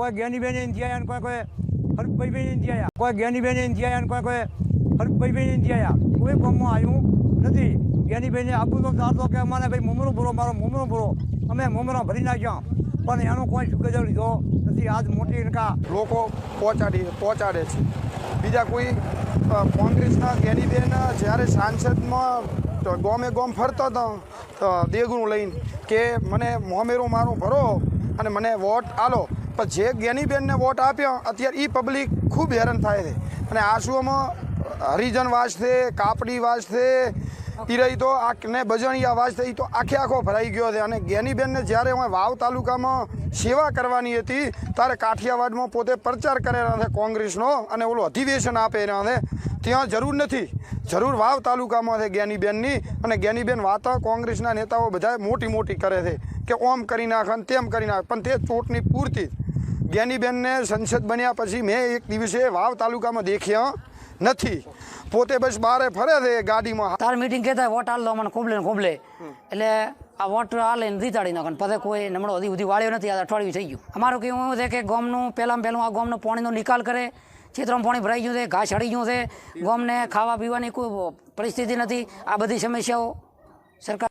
કોઈ જ્ઞાનીબેન નથી આવ્યા અને કોઈ કોઈ હરભાઈબેન નથી આવ્યા કોઈ જ્ઞાનીબેન નથી આવ્યા અને કોઈ કોઈ હરભાઈબેન નથી આવ્યા કોઈ ગામમાં આવ્યું નથી. જ્ઞાનીબેને આપું તો કે અમારે ભાઈ મમરો ભરો, મારો મમરો ભરો. અમે મમરા ભરી નાખ્યા. પણ એનો કોઈ સુગજર લીધો નથી. આજ મોટી રકા લોકો પહોંચાડી, પહોંચાડે છે. બીજા કોઈ કોંગ્રેસના જ્ઞાનીબેન જ્યારે સાંસદમાં ગોમે ગોમ ફરતો હતો તો દેગું લઈને કે મને મોમેરો મારો ભરો અને મને વોટ આલો. પણ જે જ્ઞાનીબેનને વોટ આપ્યો, અત્યારે એ પબ્લિક ખૂબ હેરાન થાય છે. અને આંસુઓમાં હરિજન છે, કાપડી છે તિરઈ તો આ ને બજણિયા વાસ છે એ તો આખે આખો ભરાઈ ગયો છે. અને જ્ઞાનીબેનને જ્યારે હું વાવ તાલુકામાં સેવા કરવાની હતી, ત્યારે કાઠિયાવાડમાં પોતે પ્રચાર કરેલા છે કોંગ્રેસનો અને ઓલું અધિવેશન આપે એના છે. ત્યાં જરૂર નથી. જરૂર વાવ તાલુકામાં છે જ્ઞાનીબેનની. અને જ્ઞાનીબેન વાતો કોંગ્રેસના નેતાઓ બધા મોટી મોટી કરે છે કે ઓમ કરી નાખે અને તેમ કરી નાખે. પણ તે ચોટની પૂરતી જ્ઞાનીબેનને સંસદ બન્યા પછી મેં એક દિવસે વાવ તાલુકામાં દેખ્યા નથી. પોતે બસ બારે ફરે છે ગાડીમાં. તાર મીટિંગ કહેતા વોટ હાલ દો મને ખોબલે ને ખોબલે. એટલે આ વોટ હાલે ને જીતાડી નાખે પછી કોઈ નમણો હજી સુધી વાળ્યો નથી, આ અઠવાડિયું થઈ ગયું. અમારું કેવું એવું છે કે ગામનું પહેલાં પહેલું આ ગામનું પાણીનો નિકાલ કરે. ચિત્રમાં પાણી ભરાઈ ગયું છે ઘાસ હળી ગયું છે. ગોમને ખાવા પીવાની કોઈ પરિસ્થિતિ નથી. આ બધી સમસ્યાઓ સરકાર